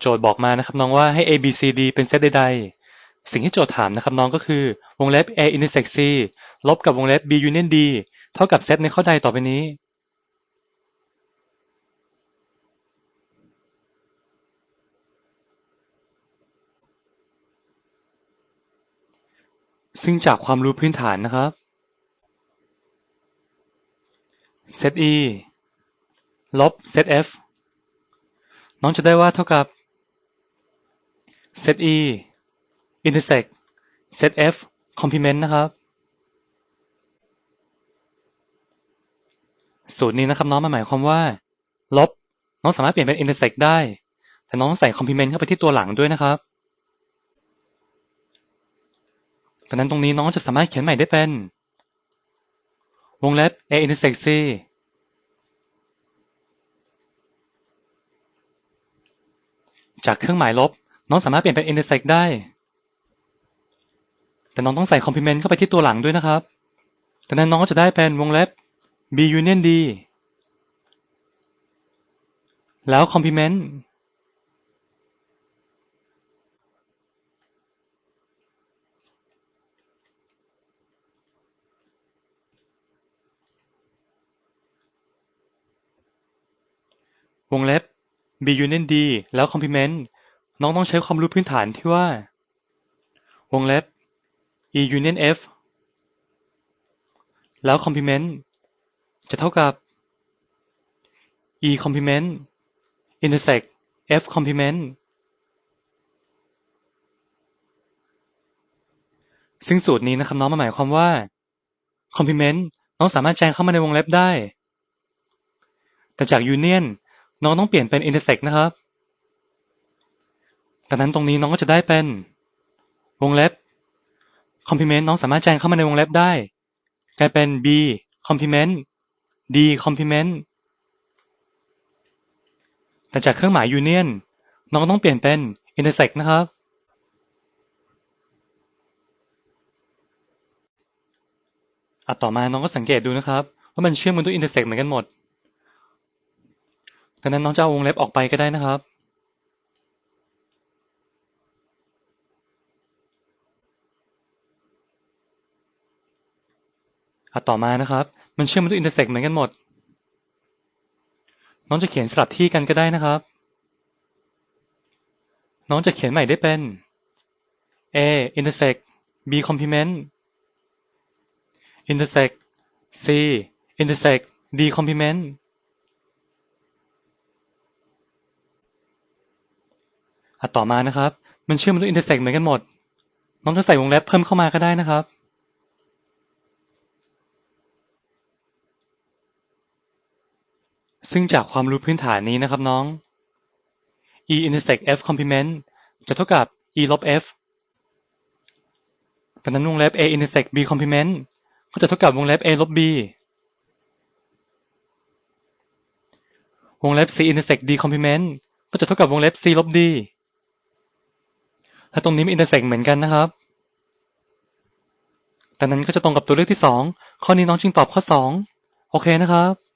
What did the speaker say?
โจทย์บอกมานะครับน้องว่าให้ a b c d เป็นเซตใดๆ สิ่งที่โจทย์ถามนะครับน้องก็คือ วงเล็บ a intersect c ลบกับวงเล็บ b union d เท่ากับเซตในข้อใดต่อไปนี้ซึ่งจากความรู้พื้นฐานนะครับเซต e ลบเซต f น้องจะได้ว่าเท่ากับ เซต e intersect เซต f complement นะครับ สูตรนี้นะครับน้องมันหมายความว่า ลบ น้องสามารถเปลี่ยนเป็น intersect ได้ แต่น้องต้องใส่ complement เข้าไปที่ตัวหลังด้วยนะครับดังนั้นตรงนี้น้องจะสามารถเขียนใหม่ได้เป็น วงเล็บ a intersect c จากเครื่องหมายลบ น้องสามารถเปลี่ยนเป็น intersect ได้ แต่น้องต้องใส่ complement เข้าไปที่ตัวหลังด้วยนะครับดังนั้นน้องก็จะได้เป็นวงเล็บ b union d แล้ว complement วงเล็บ b union d แล้ว complement น้องต้องใช้ความรู้พื้นฐานที่ว่า วงเล็บ e union f แล้ว complement จะเท่ากับ e complement intersect f complement ซึ่งสูตรนี้นะครับน้องมันหมายความว่า complement น้องสามารถแจ้งเข้ามาในวงเล็บได้ แต่จาก union น้องต้องเปลี่ยนเป็น intersect นะครับ ดังนั้นตรงนี้น้องก็จะได้เป็นวงเล็บ complement น้องสามารถแจ้งเข้ามาในวงเล็บได้ กลายเป็น b complement d complement แต่จากเครื่องหมาย union น้องต้องเปลี่ยนเป็น intersect นะครับ อะต่อมาน้องก็สังเกตดูนะครับว่ามันเชื่อมกันด้วย intersect เหมือนกันหมดดังนั้นน้องจะเอาวงเล็บออกไปก็ได้นะครับ อะต่อมานะครับ มันเชื่อมกันด้วย intersect เหมือนกันหมด น้องจะเขียนสลับที่กันก็ได้นะครับ น้องจะเขียนใหม่ได้เป็น a intersect b complement intersect c intersect d complement อะต่อมานะครับ มันเชื่อมกันด้วย intersect เหมือนกันหมด น้องจะใส่วงเล็บเพิ่มเข้ามาก็ได้นะครับ ซึ่งจากความรู้พื้นฐานนี้นะครับน้อง e intersect f complement จะเท่ากับ e ลบ f ดังนั้นวงเล็บ a intersect b complement ก็จะเท่ากับวงเล็บ a ลบ b วงเล็บ c intersect d complement ก็จะเท่ากับวงเล็บ c ลบ d และตรงนี้มี intersect เหมือนกันนะครับ ดังนั้นก็จะตรงกับตัวเลือกที่สองข้อนี้น้องจึงตอบข้อสองโอเคนะครับ